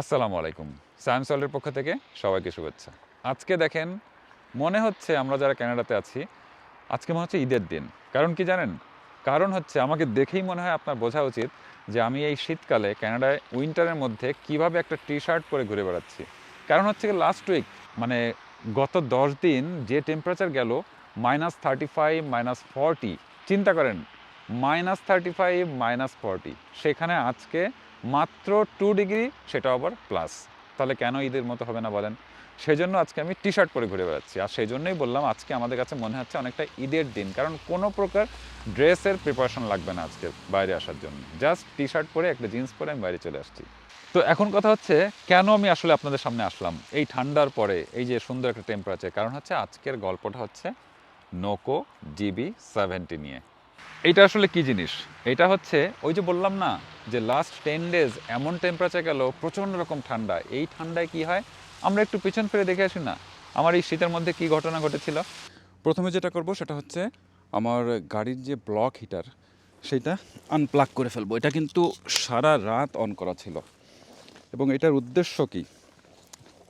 আসসালামু আলাইকুম। সায়েন্স ওয়ার্ল্ডের পক্ষ থেকে সবাইকে শুভেচ্ছা। আজকে দেখেন, মনে হচ্ছে আমরা যারা কানাডাতে আছি, আজকে মনে হচ্ছে ঈদের দিন। কারণ কি জানেন? কারণ হচ্ছে আমাকে দেখেই মনে হয় আপনার বোঝা উচিত যে আমি এই শীতকালে কানাডায় উইন্টারের মধ্যে কীভাবে একটা টি শার্ট পরে ঘুরে বেড়াচ্ছি। কারণ হচ্ছে লাস্ট উইক মানে গত দশ দিন যে টেম্পারেচার গেল minus thirty five minus forty চিন্তা করেন minus thirty five minus forty সেখানে আজকে মাত্র টু ডিগ্রি সেটা আবার প্লাস তাহলে কেন ঈদের মতো হবে না বলেন? সেই জন্য আজকে আমি টি শার্ট পরে ঘুরে বেড়াচ্ছি। আর সেই জন্যই বললাম, আজকে আমাদের কাছে মনে হচ্ছে অনেকটা ঈদের দিন। কারণ কোনো প্রকার ড্রেসের প্রিপারেশন লাগবে না আজকে বাইরে আসার জন্য। জাস্ট টি শার্ট পরে, একটা জিন্স পরে আমি বাইরে চলে আসছি। তো এখন কথা হচ্ছে, কেন আমি আসলে আপনাদের সামনে আসলাম? এই ঠান্ডার পরে, এই যে সুন্দর একটা টেম্পারেচার কারণ হচ্ছে আজকের গল্পটা হচ্ছে নোকো জিবি সেভেন্টি নিয়ে। এইটা আসলে কি জিনিস? এটা হচ্ছে, ওই যে বললাম না, যে লাস্ট টেন ডেজ এমন টেম্পারেচার গেল, প্রচণ্ড রকম ঠান্ডা। এই ঠান্ডায় কি হয়? আমরা একটু পিছন ফিরে দেখে আসি না। আমার এই শীতের মধ্যে কি ঘটনা ঘটেছিল? প্রথমে যেটা করব সেটা হচ্ছে, আমার গাড়ির যে ব্লক হিটার সেটা আনপ্লাগ করে ফেলব। এটা কিন্তু সারা রাত অন করা ছিল। এবং এটার উদ্দেশ্য কি?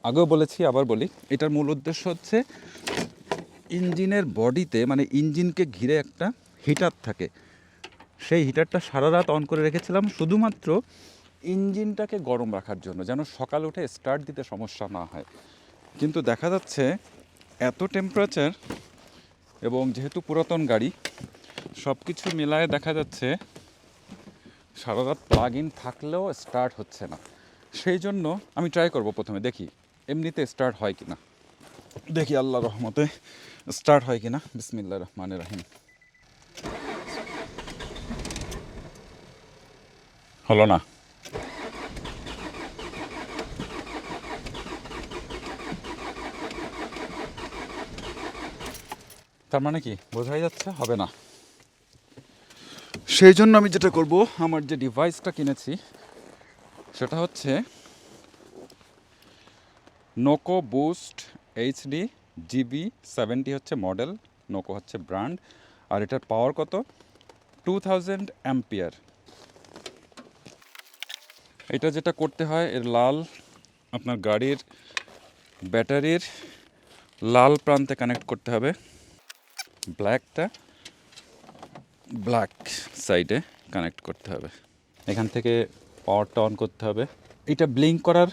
আগেও বলেছি, আবার বলি। এটার মূল উদ্দেশ্য হচ্ছে, ইঞ্জিনের বডিতে মানে ইঞ্জিনকে ঘিরে একটা হিটার থাকে। সেই হিটারটা সারা রাত অন করে রেখেছিলাম শুধুমাত্র ইঞ্জিনটাকে গরম রাখার জন্য, যেন সকাল উঠে স্টার্ট দিতে সমস্যা না হয়। কিন্তু দেখা যাচ্ছে এত টেম্পারেচার এবং যেহেতু পুরাতন গাড়ি সব কিছু মিলায়ে দেখা যাচ্ছে সারা রাত প্লাগ ইন থাকলেও স্টার্ট হচ্ছে না। সেই জন্য আমি ট্রাই করব প্রথমে, দেখি এমনিতে স্টার্ট হয় কি না দেখি আল্লাহ রহমতে স্টার্ট হয় কি না বিসমিল্লা রহমানের রাহিম। হলো না। তার মানে কি? বোঝাই যাচ্ছে, হবে না। সেই জন্য আমি যেটা করব, আমার যে ডিভাইসটা কিনেছি, সেটা হচ্ছে NOCO boost HD GB seventy হচ্ছে মডেল নোকো হচ্ছে ব্র্যান্ড আর এটার পাওয়ার কত? টু থাউজেন্ড অ্যাম্পিয়ার এটা যেটা করতে হয়, এর লাল আপনার গাড়ির ব্যাটারির লাল প্রান্তে কানেক্ট করতে হবে। ব্ল্যাকটা ব্ল্যাক সাইডে কানেক্ট করতে হবে। এখান থেকে পাওয়ারটা অন করতে হবে। এটা ব্লিঙ্ক করার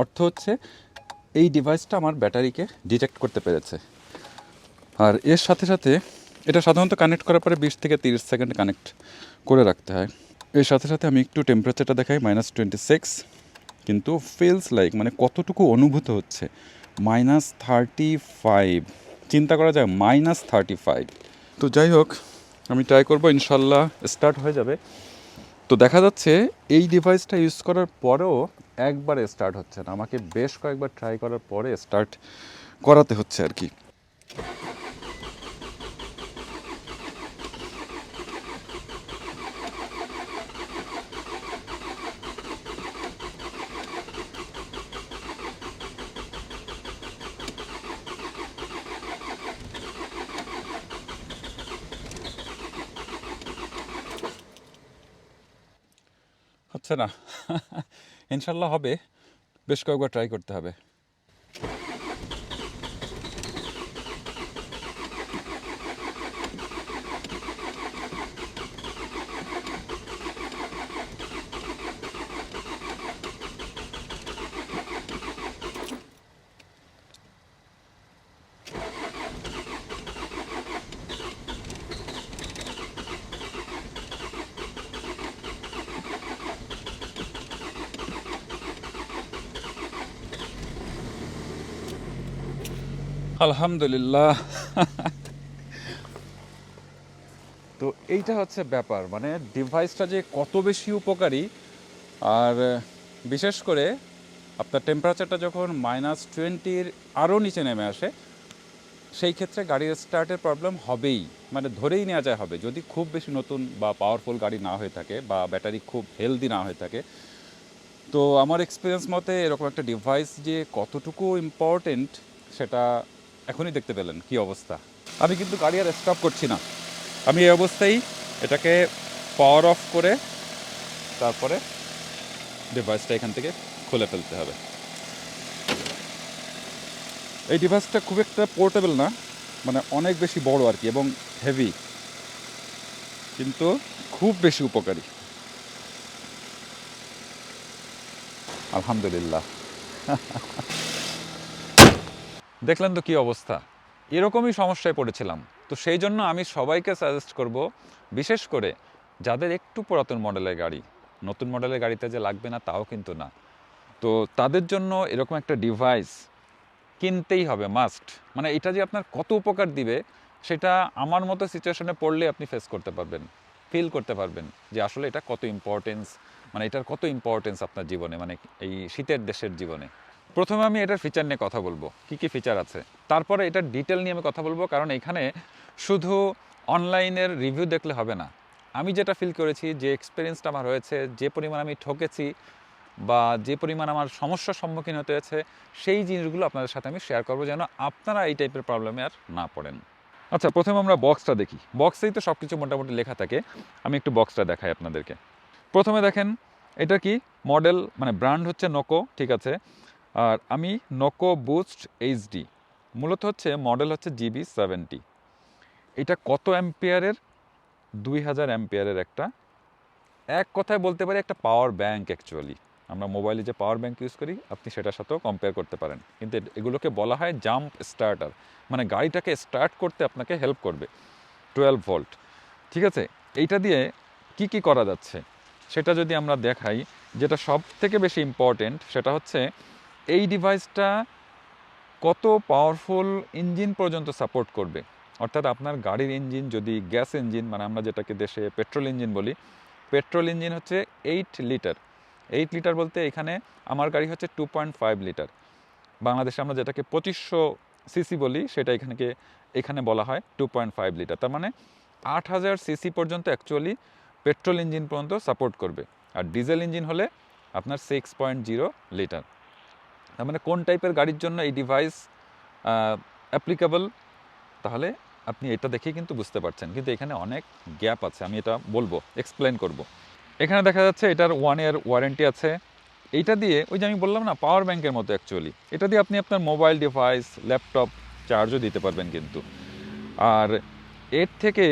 অর্থ হচ্ছে, এই ডিভাইসটা আমার ব্যাটারিকে ডিটেক্ট করতে পেরেছে। আর এর সাথে সাথে এটা সাধারণত কানেক্ট করার পরে বিশ থেকে তিরিশ সেকেন্ড কানেক্ট করে রাখতে হয়। এর সাথে সাথে আমি একটু টেম্পারেচারটা দেখাই মাইনাস টোয়েন্টি সিক্স কিন্তু ফিলস লাইক মানে কতটুকু অনুভূত হচ্ছে? মাইনাস থার্টি ফাইভ চিন্তা করা যায় মাইনাস থার্টি ফাইভ তো যাই হোক, আমি ট্রাই করব, ইনশাল্লাহ স্টার্ট হয়ে যাবে। তো দেখা যাচ্ছে এই ডিভাইসটা ইউজ করার পরেও একবারে স্টার্ট হচ্ছে না। আমাকে বেশ কয়েকবার ট্রাই করার পরে স্টার্ট করাতে হচ্ছে আর কি। হচ্ছে না। ইনশাল্লাহ হবে। বেশ কয়েকবার ট্রাই করতে হবে। আলহামদুলিল্লাহ। তো এইটা হচ্ছে ব্যাপার মানে ডিভাইসটা যে কত বেশি উপকারী, আর, বিশেষ করে আপনার টেম্পারেচারটা যখন মাইনাস টোয়েন্টির আরও নিচে নেমে আসে, সেই ক্ষেত্রে গাড়ির স্টার্টের প্রবলেম হবেই মানে ধরেই নেওয়া যায় হবে। যদি খুব বেশি নতুন বা পাওয়ারফুল গাড়ি না হয়ে থাকে বা ব্যাটারি খুব হেলদি না হয়ে থাকে, তো আমার এক্সপিরিয়েন্স মতে এরকম একটা ডিভাইস যে কতটুকু ইম্পর্টেন্ট সেটা এখনই দেখতে পেলেন কি অবস্থা। আমি কিন্তু গাড়ি আর স্টপ করছি না। আমি এই অবস্থায় এটাকে পাওয়ার অফ করে তারপরে ডিভাইসটা এখান থেকে খুলে ফেলতে হবে। এই ডিভাইসটা খুব একটা পোর্টেবল না মানে অনেক বেশি বড় আর কি এবং হেভি কিন্তু খুব বেশি উপকারী। আলহামদুলিল্লাহ। দেখলেন তো কি অবস্থা? এরকমই সমস্যায় পড়েছিলাম। তো সেই জন্য আমি সবাইকে সাজেস্ট করব, বিশেষ করে যাদের একটু পুরাতন মডেলের গাড়ি, নতুন মডেলের গাড়িতে যে লাগবে না তাও কিন্তু না। তো তাদের জন্য এরকম একটা ডিভাইস কিনতেই হবে মাস্ট মানে এটা যে আপনার কত উপকার দিবে, সেটা আমার মতো সিচুয়েশনে পড়লে আপনি ফেস করতে পারবেন ফিল করতে পারবেন যে আসলে এটা কত ইম্পর্টেন্স মানে এটার কত ইম্পর্টেন্স আপনার জীবনে মানে এই শীতের দেশের জীবনে। প্রথমে আমি এটার ফিচার নিয়ে কথা বলব। কি কি ফিচার আছে? তারপরে এটার ডিটেল নিয়ে আমি কথা বলব, কারণ এখানে শুধু অনলাইনের রিভিউ দেখলে হবে না। আমি যেটা ফিল করেছি, যে এক্সপিরিয়েন্সটা আমার হয়েছে, যে পরিমাণ আমি ঠকেছি, বা যে পরিমাণ আমার সমস্যার সম্মুখীন হতে হয়েছে, সেই জিনিসগুলো আপনাদের সাথে আমি শেয়ার করব, যেন আপনারা এই টাইপের প্রবলেমে আর না পড়েন। আচ্ছা প্রথমে আমরা বক্সটা দেখি। বক্সেই তো সব কিছু মোটামুটি লেখা থাকে। আমি একটু বক্সটা দেখাই আপনাদেরকে। প্রথমে দেখেন, এটা কি মডেল মানে ব্র্যান্ড হচ্ছে নোকো ঠিক আছে? আর আমি নোকো বুস্ট এইচডি মূলত হচ্ছে মডেল হচ্ছে জিবি সেভেন্টি এটা কত অ্যাম্পিয়ারের? দুই হাজার অ্যাম্পিয়ারের একটা। এক কথায় বলতে পারি একটা পাওয়ার ব্যাংক অ্যাকচুয়ালি আমরা মোবাইলে যে পাওয়ার ব্যাংক ইউজ করি, আপনি সেটার সাথেও কম্পেয়ার করতে পারেন। কিন্তু এগুলোকে বলা হয় জাম্প স্টার্টার মানে গাড়িটাকে স্টার্ট করতে আপনাকে হেল্প করবে। টুয়েলভ ভোল্ট ঠিক আছে? এইটা দিয়ে কি কি করা যাচ্ছে? সেটা যদি আমরা দেখাই, যেটা সব থেকে বেশি ইম্পর্টেন্ট সেটা হচ্ছে এই ডিভাইসটা কত পাওয়ারফুল ইঞ্জিন পর্যন্ত সাপোর্ট করবে? অর্থাৎ আপনার গাড়ির ইঞ্জিন যদি গ্যাস ইঞ্জিন মানে আমরা যেটাকে দেশে পেট্রোল ইঞ্জিন বলি পেট্রোল ইঞ্জিন হচ্ছে এইট লিটার এইট লিটার বলতে এখানে আমার গাড়ি হচ্ছে টু পয়েন্ট ফাইভ লিটার বাংলাদেশে আমরা যেটাকে পঁচিশশো সিসি বলি, সেটা এখানে এখানে বলা হয় টু পয়েন্ট ফাইভ লিটার তার মানে আট হাজার সিসি পর্যন্ত অ্যাকচুয়ালি পেট্রোল ইঞ্জিন পর্যন্ত সাপোর্ট করবে। আর ডিজেল ইঞ্জিন হলে আপনার সিক্স পয়েন্ট জিরো লিটার তার মানে কোন টাইপের গাড়ির জন্য এই ডিভাইস অ্যাপ্লিকেবল তাহলে আপনি এটা দেখেই কিন্তু বুঝতে পারছেন। কিন্তু এখানে অনেক গ্যাপ আছে, আমি এটা বলব এক্সপ্লেন করব। এখানে দেখা যাচ্ছে এটার ওয়ান ইয়ার ওয়ারেন্টি আছে। এইটা দিয়ে, ওই যে আমি বললাম না পাওয়ার ব্যাংকের মতো অ্যাকচুয়ালি এটা দিয়ে আপনি আপনার মোবাইল ডিভাইস ল্যাপটপ চার্জও দিতে পারবেন কিন্তু। আর এর থেকে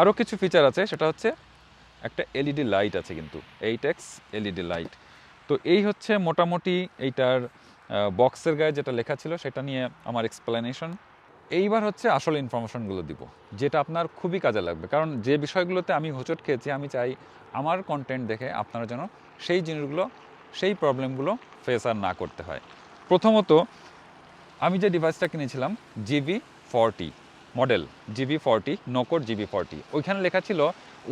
আরও কিছু ফিচার আছে, সেটা হচ্ছে একটা এলইডি লাইট আছে কিন্তু এইট এক্স এলইডি লাইট তো এই হচ্ছে মোটামুটি এইটার বক্সের গায়ে যেটা লেখা ছিল সেটা নিয়ে আমার এক্সপ্লেনেশন এইবার হচ্ছে আসল ইনফরমেশনগুলো দিব, যেটা আপনার খুবই কাজে লাগবে। কারণ যে বিষয়গুলোতে আমি হোঁচট খেয়েছি, আমি চাই আমার কন্টেন্ট দেখে আপনারা যেন সেই জিনিসগুলো, সেই প্রবলেমগুলো ফেস আর না করতে হয়। প্রথমত, আমি যে ডিভাইসটা কিনেছিলাম GB forty model GB forty নোকোর GB forty ওইখানে লেখা ছিল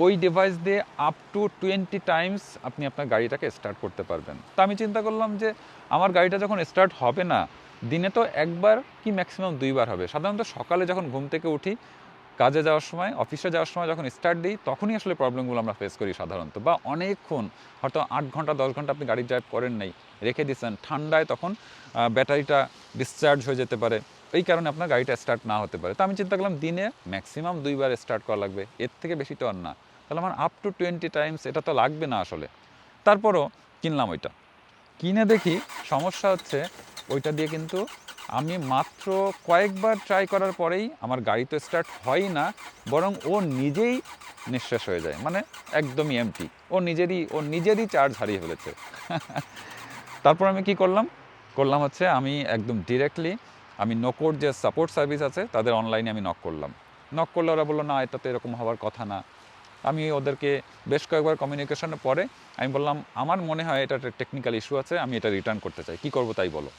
ওই ডিভাইস দিয়ে আপ টু টোয়েন্টি টাইমস আপনি আপনার গাড়িটাকে স্টার্ট করতে পারবেন। তো আমি চিন্তা করলাম যে, আমার গাড়িটা যখন স্টার্ট হবে না, দিনে তো একবার কি ম্যাক্সিমাম দুইবার হবে? সাধারণত সকালে যখন ঘুম থেকে উঠি, কাজে যাওয়ার সময় অফিসে যাওয়ার সময় যখন স্টার্ট দিই, তখনই আসলে প্রবলেমগুলো আমরা ফেস করি সাধারণত। বা অনেকক্ষণ, হয়তো আট ঘণ্টা, দশ ঘণ্টা আপনি গাড়ি ড্রাইভ করেন নাই, রেখে দিচ্ছেন ঠান্ডায় তখন ব্যাটারিটা ডিসচার্জ হয়ে যেতে পারে। এই কারণে আপনার গাড়িটা স্টার্ট না হতে পারে। তো আমি চিন্তা করলাম, দিনে ম্যাক্সিমাম দুইবার স্টার্ট করা লাগবে। এর থেকে বেশি তো আর না। তাহলে আমার আপ টু টোয়েন্টি টাইমস এটা তো লাগবে না আসলে। তারপরও কিনলাম ওইটা। কিনে দেখি, সমস্যা হচ্ছে ওইটা দিয়ে কিন্তু আমি মাত্র কয়েকবার ট্রাই করার পরেই আমার গাড়ি তো স্টার্ট হয়ই না, বরং ও নিজেই নিঃশ্বাস হয়ে যায়। মানে একদমই এমটি ও নিজেরই ও নিজেরই চার্জ হারিয়ে ফেলেছে। তারপর আমি কি করলাম? করলাম হচ্ছে আমি একদম ডিরেক্টলি আমি নকোর যে সাপোর্ট সার্ভিস আছে, তাদের অনলাইনে আমি নক করলাম। নক করলে ওরা বলল, না এটা তো এরকম হওয়ার কথা না। আমি ওদেরকে বেশ কয়েকবার কমিউনিকেশনের পরে আমি বললাম, আমার মনে হয় এটা একটা টেকনিক্যাল ইস্যু আছে, আমি এটা রিটার্ন করতে চাই। কী করব তাই বলো?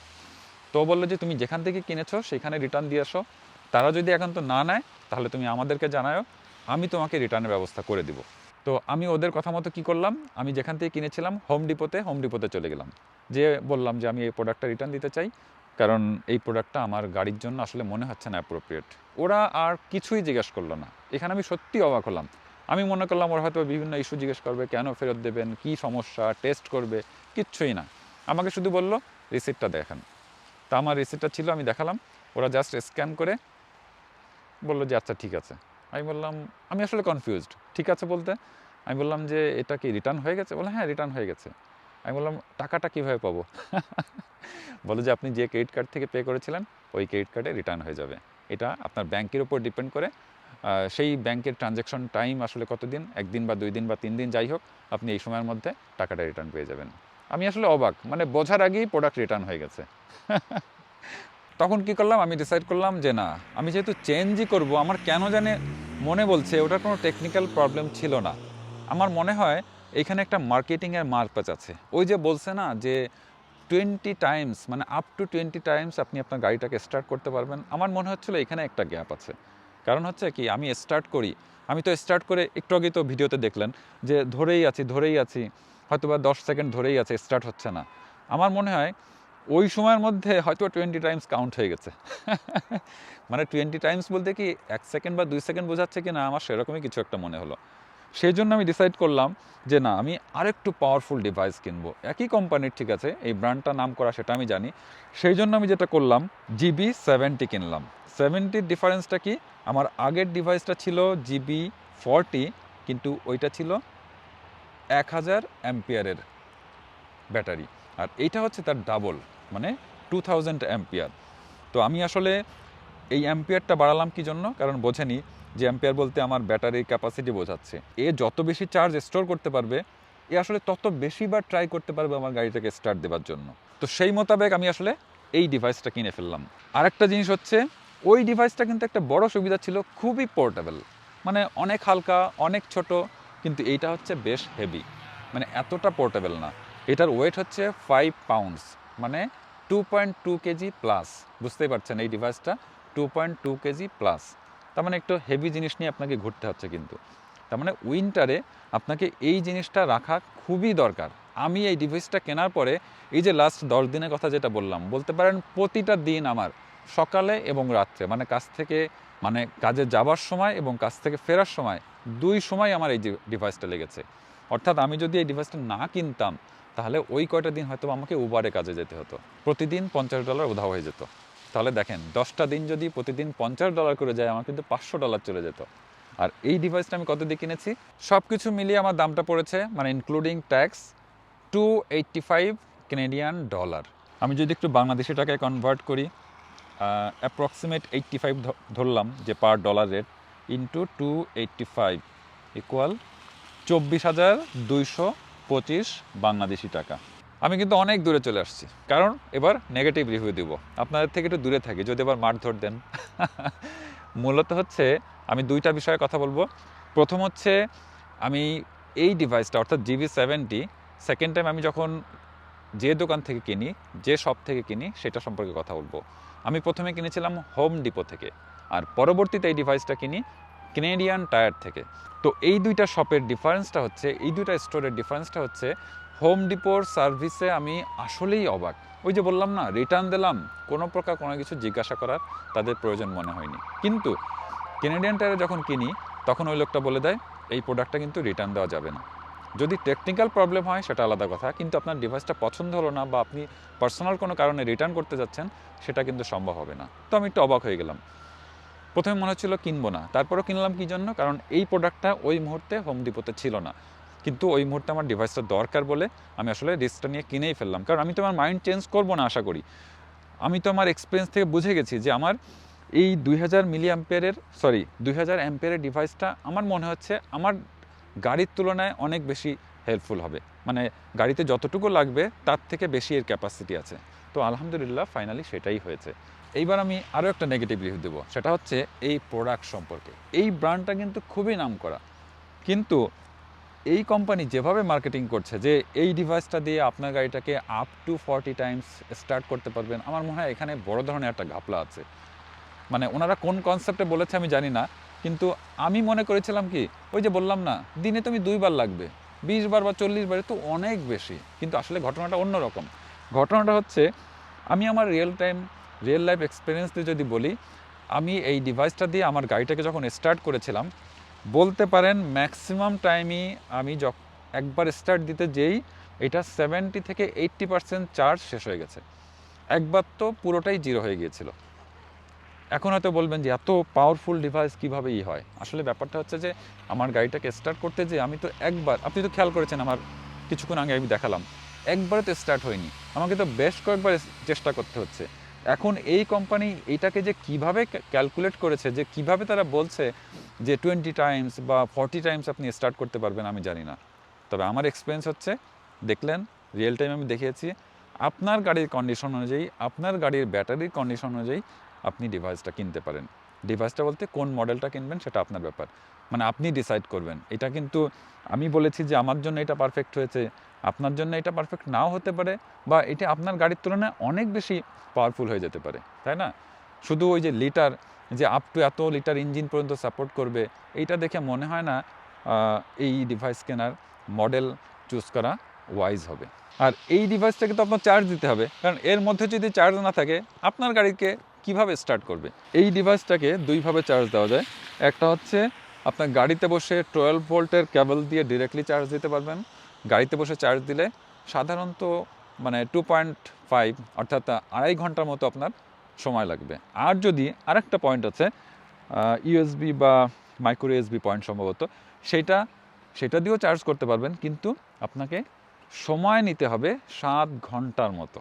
তো বলল যে, তুমি যেখান থেকে কিনেছো, সেখানে রিটার্ন দিয়ে আসো তারা যদি এখন তো না নেয়, তাহলে তুমি আমাদেরকে জানাও আমি তোমাকে রিটার্নের ব্যবস্থা করে দিব। তো আমি ওদের কথা মতো কী করলাম? আমি যেখান থেকে কিনেছিলাম হোম ডিপোতে হোম ডিপোতে চলে গেলাম। যে বললাম যে, আমি এই প্রোডাক্টটা রিটার্ন দিতে চাই। কারণ এই প্রোডাক্টটা আমার গাড়ির জন্য আসলে মনে হচ্ছে না অ্যাপ্রোপ্রিয়েট ওরা আর কিছুই জিজ্ঞেস করল না। এখানে আমি সত্যি অবাক হলাম। আমি মনে করলাম ওরা হয়তো বিভিন্ন ইস্যু জিজ্ঞেস করবে, কেন ফেরত দেবেন, কি সমস্যা টেস্ট করবে, কিচ্ছুই না। আমাকে শুধু বলল রিসিপ্টটা দেখান। তা আমার রিসিপ্টটা ছিল, আমি দেখালাম। ওরা জাস্ট স্ক্যান করে বলল যে আচ্ছা ঠিক আছে। আমি বললাম, আমি আসলে কনফিউজড ঠিক আছে, বলতে। আমি বললাম যে, এটা কি রিটার্ন হয়ে গেছে? বলে হ্যাঁ রিটার্ন হয়ে গেছে। আমি বললাম, টাকাটা কীভাবে পাবো? বলে যে, আপনি যে ক্রেডিট কার্ড থেকে পে করেছিলেন, ওই ক্রেডিট কার্ডে রিটার্ন হয়ে যাবে। এটা আপনার ব্যাংকের উপর ডিপেন্ড করে। সেই ব্যাংকের ট্রানজ্যাকশন টাইম আসলে কতদিন? একদিন বা দুই দিন বা তিন দিন, যাই হোক, আপনি এই সময়ের মধ্যে টাকাটা রিটার্ন পেয়ে যাবেন। আমি আসলে অবাক মানে বোঝার আগেই প্রোডাক্ট রিটার্ন হয়ে গেছে। তখন কি করলাম? আমি ডিসাইড করলাম যে, না, আমি যেহেতু চেঞ্জই করব, আমার কেন জানে মনে বলছে, ওটার কোনো টেকনিক্যাল প্রবলেম ছিল না। আমার মনে হয় এখানে একটা মার্কেটিংয়ের মারপ্যাচ আছে। ওই যে বলছে না যে টোয়েন্টি টাইমস মানে আপ টু টোয়েন্টি টাইমস আপনি আপনার গাড়িটাকে স্টার্ট করতে পারবেন। আমার মনে হচ্ছিল এখানে একটা গ্যাপ আছে। কারণ হচ্ছে কি, আমি স্টার্ট করি। আমি তো স্টার্ট করে একটু আগেই তো ভিডিওতে দেখলেন যে ধরেই আছি ধরেই আছি। হয়তো বা দশ সেকেন্ড ধরেই আছে স্টার্ট হচ্ছে না। আমার মনে হয় ওই সময়ের মধ্যে হয়তো টোয়েন্টি টাইমস কাউন্ট হয়ে গেছে। মানে টোয়েন্টি টাইমস বলতে কি এক সেকেন্ড বা দুই সেকেন্ড বোঝাচ্ছে কি না আমার সেরকমই কিছু একটা মনে হলো। সেই জন্য আমি ডিসাইড করলাম যে না, আমি আরেকটু পাওয়ারফুল ডিভাইস কিনবো। একই কোম্পানির ঠিক আছে, এই ব্র্যান্ডটা নাম করা সেটা আমি জানি। সেই জন্য আমি যেটা করলাম জিবি সেভেন্টি কিনলাম। সেভেন্টির ডিফারেন্সটা কি? আমার আগের ডিভাইসটা ছিল জিবি ফর্টি কিন্তু ওইটা ছিল এক হাজার অ্যাম্পিয়ারের ব্যাটারি। আর এইটা হচ্ছে তার ডাবল মানে টু থাউজেন্ড অ্যাম্পিয়ার তো আমি আসলে এই অ্যাম্পিয়ারটা বাড়ালাম কি জন্য? কারণ বোঝেনি যে অ্যাম্পিয়ার বলতে আমার ব্যাটারির ক্যাপাসিটি বোঝাচ্ছে। এ যত বেশি চার্জ স্টোর করতে পারবে, এ আসলে তত বেশিবার ট্রাই করতে পারবে আমার গাড়িটাকে স্টার্ট দেওয়ার জন্য। তো সেই মোতাবেক আমি আসলে এই ডিভাইসটা কিনে ফেললাম। আরেকটা জিনিস হচ্ছে, ওই ডিভাইসটা কিন্তু একটা বড় সুবিধা ছিল, খুবই পোর্টেবল মানে অনেক হালকা, অনেক ছোট, কিন্তু এইটা হচ্ছে বেশ হেভি মানে এতটা পোর্টেবল না। এটার ওয়েট হচ্ছে ফাইভ পাউন্ডস মানে two point two KG plus বুঝতেই পারছেন এই ডিভাইসটা two point two KG plus তার মানে একটু হেভি জিনিস নিয়ে আপনাকে ঘুরতে হচ্ছে কিন্তু। তার মানে উইন্টারে আপনাকে এই জিনিসটা রাখা খুবই দরকার। আমি এই ডিভাইসটা কেনার পরে এই যে লাস্ট দশ দিনের কথা যেটা বললাম, বলতে পারেন প্রতিটা দিন আমার, সকালে এবং রাত্রে মানে কাজ থেকে মানে কাজে যাবার সময় এবং কাজ থেকে ফেরার সময়, দুই সময় আমার এই ডিভাইসটা লেগেছে। অর্থাৎ আমি যদি এই ডিভাইসটা না কিনতাম, তাহলে ওই কয়টা দিন হয়তো আমাকে উবারে কাজে যেতে হতো। প্রতিদিন পঞ্চাশ ডলার উধাও হয়ে যেত। তাহলে দেখেন, দশটা দিন যদি প্রতিদিন পঞ্চাশ ডলার করে যায়, আমার কিন্তু পাঁচশো ডলার চলে যেত। আর এই ডিভাইসটা আমি কত দিয়ে কিনেছি? সব কিছু মিলিয়ে আমার দামটা পড়েছে মানে including tax two eighty five Canadian dollar আমি যদি একটু বাংলাদেশি টাকায় কনভার্ট করি অ্যাপ্রক্সিমেট এইট্টি ফাইভ ধরলাম যে per dollar rate into two eighty five equal চব্বিশ হাজার দুইশো পঁচিশ বাংলাদেশি টাকা। আমি কিন্তু অনেক দূরে চলে আসছি। কারণ এবার নেগেটিভ রিভিউ দিব। আপনাদের থেকে একটু দূরে থাকি, যদি এবার মারধর দেন। মূলত হচ্ছে, আমি দুইটা বিষয়ে কথা বলব। প্রথম হচ্ছে, আমি এই ডিভাইসটা অর্থাৎ জিবি সেভেন্টি সেকেন্ড টাইম আমি যখন যে দোকান থেকে কিনি, যে শপ থেকে কিনি, সেটা সম্পর্কে কথা বলব। আমি প্রথমে কিনেছিলাম হোম ডিপো থেকে। আর পরবর্তীতে এই ডিভাইসটা কিনি কেনেডিয়ান টায়ার থেকে। তো এই দুইটা শপের ডিফারেন্সটা হচ্ছে, এই দুইটা স্টোরের ডিফারেন্সটা হচ্ছে হোম ডিপোর সার্ভিসে আমি আসলেই অবাক। ওই যে বললাম না রিটার্ন দিলাম, কোনো প্রকার কোনো কিছু জিজ্ঞাসা করার তাদের প্রয়োজন মনে হয়নি। কিন্তু কেনেডিয়ান টায়ারে যখন কিনি, তখন ওই লোকটা বলে দেয়, এই প্রোডাক্টটা কিন্তু রিটার্ন দেওয়া যাবে না। যদি টেকনিক্যাল প্রবলেম হয়, সেটা আলাদা কথা, কিন্তু আপনার ডিভাইসটা পছন্দ হলো না বা আপনি পার্সোনাল কোনো কারণে রিটার্ন করতে যাচ্ছেন, সেটা কিন্তু সম্ভব হবে না। তো আমি একটু অবাক হয়ে গেলাম। প্রথমে মনে হচ্ছিল কিনবো না, তারপরেও কিনলাম কি জন্য? কারণ এই প্রোডাক্টটা ওই মুহূর্তে হোম ডিপোতে ছিল না। কিন্তু ওই মুহূর্তে আমার ডিভাইসটা দরকার বলে আমি আসলে রিস্কটা নিয়ে কিনেই ফেললাম। কারণ আমি তো আমার মাইন্ড চেঞ্জ করব না, আশা করি। আমি তো আমার এক্সপিরিয়েন্স থেকে বুঝে গেছি যে আমার এই দুই হাজার মিলি অ্যাম্পেয়ারের সরি দুই হাজার অ্যাম্পেয়ারের ডিভাইসটা আমার মনে হচ্ছে আমার গাড়ির তুলনায় অনেক বেশি হেল্পফুল হবে। মানে গাড়িতে যতটুকু লাগবে তার থেকে বেশি এর ক্যাপাসিটি আছে। তো আলহামদুলিল্লাহ ফাইনালি সেটাই হয়েছে। এইবার আমি আরও একটা নেগেটিভ রিভিউ দেবো। সেটা হচ্ছে এই প্রোডাক্ট সম্পর্কে। এই ব্র্যান্ডটা কিন্তু খুবই নাম করা কিন্তু এই কোম্পানি যেভাবে মার্কেটিং করছে, যে এই ডিভাইসটা দিয়ে আপনার গাড়িটাকে up to forty times start করতে পারবেন, আমার মনে হয় এখানে বড় ধরনের একটা ঘাপলা আছে। মানে ওনারা কোন কনসেপ্টে বলেছে আমি জানি না, কিন্তু আমি মনে করেছিলাম কি, ওই যে বললাম না, দিনে তুমি দুইবার লাগবে, বিশ বার বা চল্লিশ বারে, তো অনেক বেশি, কিন্তু আসলে ঘটনাটা অন্যরকম ঘটনাটা হচ্ছে, আমি আমার real time real life experience দিয়ে যদি বলি, আমি এই ডিভাইসটা দিয়ে আমার গাড়িটাকে যখন স্টার্ট করেছিলাম বলতে পারেন ম্যাক্সিমাম টাইমই আমি একবার স্টার্ট দিতে যেই এটা সেভেন্টি থেকে এইট্টি পার্সেন্ট চার্জ শেষ হয়ে গেছে। একবার তো পুরোটাই জিরো হয়ে গিয়েছিল। এখন হয়তো বলবেন যে এত পাওয়ারফুল ডিভাইস কীভাবে ই হয়? আসলে ব্যাপারটা হচ্ছে যে আমার গাড়িটাকে স্টার্ট করতে যে আমি তো একবার, আপনি তো খেয়াল করেছেন আমার কিছুক্ষণ আগে আমি দেখালাম একবারে তো স্টার্ট হয়নি। আমাকে তো বেশ কয়েকবার চেষ্টা করতে হচ্ছে। এখন এই কোম্পানি এইটাকে যে কীভাবে ক্যালকুলেট করেছে, যে কীভাবে তারা বলছে যে টোয়েন্টি টাইমস বা ফর্টি টাইমস আপনি স্টার্ট করতে পারবেন, আমি জানি না। তবে আমার এক্সপিরিয়েন্স হচ্ছে, দেখলেন রিয়েল টাইম আমি দেখিয়েছি, আপনার গাড়ির কন্ডিশন অনুযায়ী, আপনার গাড়ির ব্যাটারির কন্ডিশন অনুযায়ী আপনি ডিভাইসটা কিনতে পারেন। ডিভাইসটা বলতে কোন মডেলটা কিনবেন সেটা আপনার ব্যাপার। মানে আপনি ডিসাইড করবেন। এটা কিন্তু আমি বলেছি যে আমার জন্য এটা পারফেক্ট হয়েছে। আপনার জন্য এটা পারফেক্ট নাও হতে পারে বা এটা আপনার গাড়ির তুলনায় অনেক বেশি পাওয়ারফুল হয়ে যেতে পারে, তাই না? শুধু ওই যে লিটার যে আপ টু এত লিটার ইঞ্জিন পর্যন্ত সাপোর্ট করবে, এইটা দেখে মনে হয় না এই ডিভাইস কেনার মডেল চুজ করা ওয়াইজ হবে। আর এই ডিভাইসটাকে তো আপনার চার্জ দিতে হবে, কারণ এর মধ্যে যদি চার্জ না থাকে, আপনার গাড়িকে কীভাবে স্টার্ট করবে? এই ডিভাইসটাকে দুইভাবে চার্জ দেওয়া যায়, একটা হচ্ছে আপনার গাড়িতে বসে টুয়েলভ ভোল্টের কেবল দিয়ে ডিরেক্টলি চার্জ দিতে পারবেন গাড়িতে বসে চার্জ দিলে সাধারণত মানে টু পয়েন্ট ফাইভ অর্থাৎ আড়াই ঘণ্টার মতো আপনার সময় লাগবে। আর যদি আরেকটা পয়েন্ট আছে ইউএসবি বা মাইক্রো ইউএসবি পয়েন্ট সম্ভবত, সেটা সেটা দিয়েও চার্জ করতে পারবেন, কিন্তু আপনাকে সময় নিতে হবে সাত ঘণ্টার মতো।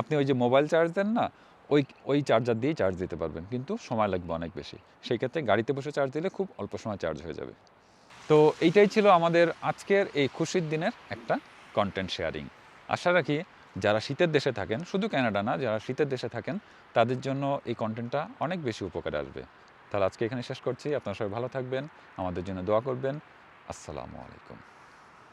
আপনি ওই যে মোবাইল চার্জ দেন না, ওই ওই চার্জার দিয়েই চার্জ দিতে পারবেন, কিন্তু সময় লাগবে অনেক বেশি। সেই ক্ষেত্রে গাড়িতে বসে চার্জ দিলে খুব অল্প সময় চার্জ হয়ে যাবে। তো এইটাই ছিল আমাদের আজকের এই খুশির দিনের একটা কন্টেন্ট শেয়ারিং আশা রাখি যারা শীতের দেশে থাকেন, শুধু ক্যানাডা না, যারা শীতের দেশে থাকেন, তাদের জন্য এই কন্টেন্টটা অনেক বেশি উপকারে আসবে। তাহলে আজকে এখানে শেষ করছি। আপনারা সবাই ভালো থাকবেন, আমাদের জন্য দোয়া করবেন। আসসালামু আলাইকুম।